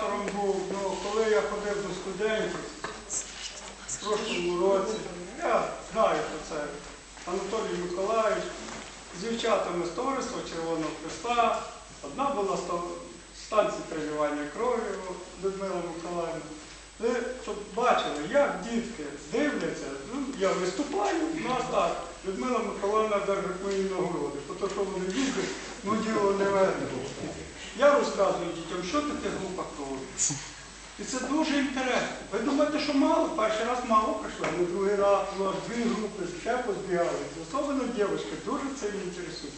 ініціатором був, ну, коли я ходив до студентів в прошлому році, я знаю про це Анатолій Миколаївич, з дівчатами з товариства Червоного Христа. Одна була станції переливання крові Людмила Миколаївна. Ви щоб бачили, як дітки дивляться, ну, я виступаю, у нас так. Людмила Миколаївна держить мої нагороди, тому що вони їздять, ну діло не видно. Я розказую дітям, що таке група. І це дуже інтересно. Ви думаєте, що мало? Перший раз мало прийшло, але другий раз у нас дві групи ще позбігалися. Особливо дівчатки дуже цим інтересують.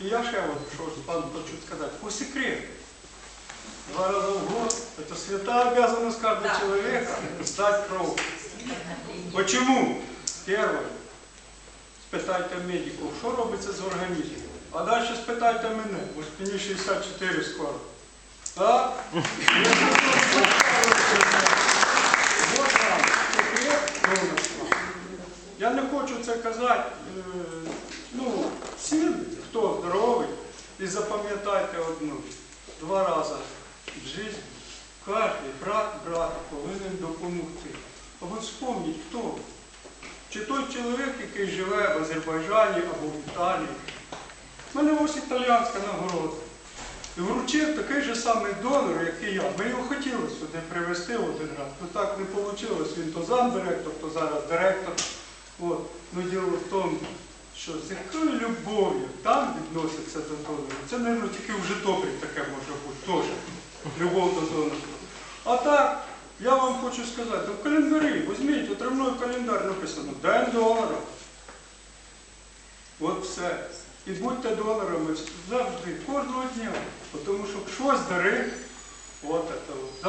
І я ще от, що ж пан хочу сказати, по секрету. Два рази в год – это святая обязанность каждого человека сдать кровь. Почему? Первое. Спитайте медиків, що робиться з організмом. А далі спитайте мене, бо мені 64 скоро. Так? Вот вам. Я не хочу це казати. е, Ну, всім, хто здоровий, і запам'ятайте одну. Два рази в житті кожен брат брату повинен допомогти. А ви вспомніть, хто? Чи той чоловік, який живе в Азербайджані або в Італії. У мене ось італіянська нагорода. Вручив такий же самий донор, як і я. Ми його хотіли сюди привезти один раз. Ну так не вийшло. Він то замдиректор, то зараз директор. От. Ну діло в тому, що з якою любов'ю там відносяться до донора. Це, мабуть, тільки в Житомирі таке може бути теж. Любов до донорства. А так, я вам хочу сказати, в календарі, візьміть, отримной календар написано День донора. От все. І будьте донорами завжди, кожного дня. Тому що щось дари, от це,